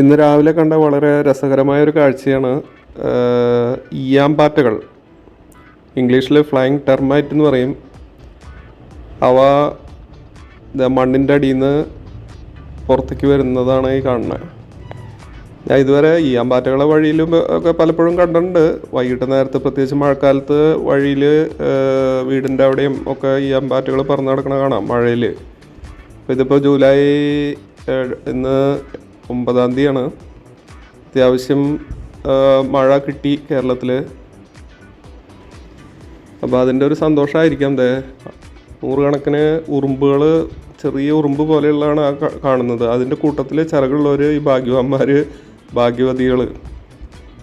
ഇന്ന് രാവിലെ കണ്ട വളരെ രസകരമായ ഒരു കാഴ്ചയാണ് ഇയാമ്പാറ്റകൾ ഇംഗ്ലീഷിൽ ഫ്ലൈങ് ടെർമൈറ്റ് എന്ന് പറയും. അവ മണ്ണിന്റെ അടിയിൽ നിന്ന് പുറത്തേക്ക് വരുന്നതാണ് ഈ കാണുന്നത് ഞാൻ ഇതുവരെ ഈയാമ്പാറ്റകളെ വഴിയിലും ഒക്കെ പലപ്പോഴും കണ്ടിട്ടുണ്ട്. വൈകിട്ട് നേരത്തെ പ്രത്യേകിച്ച് മഴക്കാലത്ത് വഴിയിൽ വീടിന്റെ അവിടെയും ഒക്കെ ഈയാമ്പാറ്റകൾ പറന്ന് നടക്കണ കാണാം മഴയിൽ ഇതിപ്പോൾ ജൂലൈ ഇന്ന് ഒമ്പതാം തീയതിയാണ്. അത്യാവശ്യം മഴ കിട്ടി കേരളത്തിൽ അപ്പോൾ അതിന്റെ ഒരു സന്തോഷമായിരിക്കാം അതെ നൂറുകണക്കിന് ഉറുമ്പുകൾ ചെറിയ ഉറുമ്പ് പോലെയുള്ളതാണ് ആ കാണുന്നത്. അതിന്റെ കൂട്ടത്തിൽ ചിറകുള്ളവർ ഈ ഭാഗ്യവാന്മാർ ഭാഗ്യവതികൾ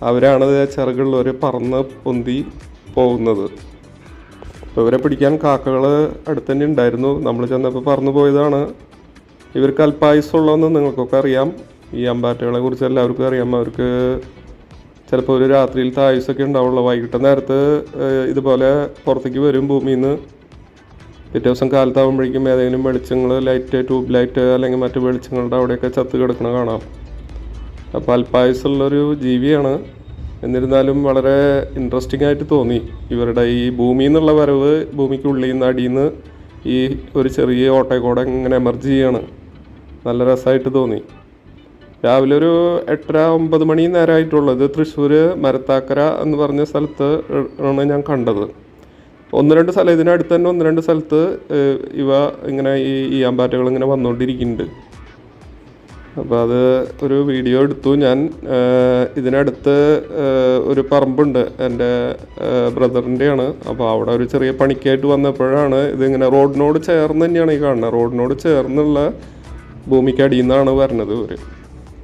അവരാണ് ചിറകുള്ളവർ പറന്ന് പൊന്തി പോകുന്നത്. അപ്പോൾ ഇവരെ പിടിക്കാൻ കാക്കകൾ അടുത്ത് തന്നെ ഉണ്ടായിരുന്നു. നമ്മൾ ചെന്നപ്പോൾ പറന്നു പോയതാണ്. ഇവർക്ക് അല്പായുസുള്ളതെന്ന് നിങ്ങൾക്കൊക്കെ അറിയാം. ഈ അമ്പാറ്റകളെ കുറിച്ച് എല്ലാവർക്കും അറിയാം. അവർക്ക് ചിലപ്പോൾ ഒരു രാത്രിയിലത്തെ ആയുസൊക്കെ ഉണ്ടാവുള്ളൂ. വൈകിട്ട് നേരത്ത് ഇതുപോലെ പുറത്തേക്ക് വരും ഭൂമിയിൽ നിന്ന് പിറ്റേ ദിവസം കാലത്താകുമ്പോഴേക്കും ഏതെങ്കിലും വെളിച്ചങ്ങൾ ലൈറ്റ് ട്യൂബ് ലൈറ്റ് അല്ലെങ്കിൽ മറ്റു വെളിച്ചങ്ങളുടെ അവിടെയൊക്കെ ചത്ത് കിടക്കണ കാണാം. അപ്പോൾ അല്പായുസുള്ളൊരു ജീവിയാണ്. എന്നിരുന്നാലും വളരെ ഇൻട്രസ്റ്റിംഗ് ആയിട്ട് തോന്നി. ഇവരുടെ ഈ ഭൂമിയിൽ നിന്നുള്ള വരവ് ഭൂമിക്കുള്ളിൽ നിന്ന് അടിയിൽ നിന്ന് ഈ ഒരു ചെറിയ ഓട്ടയക്കൂടെ ഇങ്ങനെ എമർജ് ചെയ്യാണ്. നല്ല രസമായിട്ട് തോന്നി. രാവിലെ ഒരു എട്ടര ഒമ്പത് മണി നേരമായിട്ടുള്ളത് തൃശ്ശൂർ മരത്താക്കര എന്ന് പറഞ്ഞ സ്ഥലത്ത് ആണ് ഞാൻ കണ്ടത്. ഒന്ന് രണ്ട് സ്ഥലം ഇതിനടുത്ത് തന്നെ ഒന്ന് രണ്ട് സ്ഥലത്ത് ഇവ ഇങ്ങനെ ഈ ഈ അമ്പാറ്റകൾ ഇങ്ങനെ വന്നുകൊണ്ടിരിക്കുന്നുണ്ട് അപ്പോൾ അത് ഒരു വീഡിയോ എടുത്തു. ഞാൻ ഇതിനടുത്ത് ഒരു പറമ്പുണ്ട് എന്റെ ബ്രദറിന്റെയാണ്. അപ്പോൾ അവിടെ ഒരു ചെറിയ പണിക്കായിട്ട് വന്നപ്പോഴാണ് ഇതിങ്ങനെ റോഡിനോട് ചേർന്ന് തന്നെയാണ് ഈ കാണുന്നത്. റോഡിനോട് ചേർന്നുള്ള ഭൂമിക്കടിയിൽ നിന്നാണ് വരണത് ഇവർ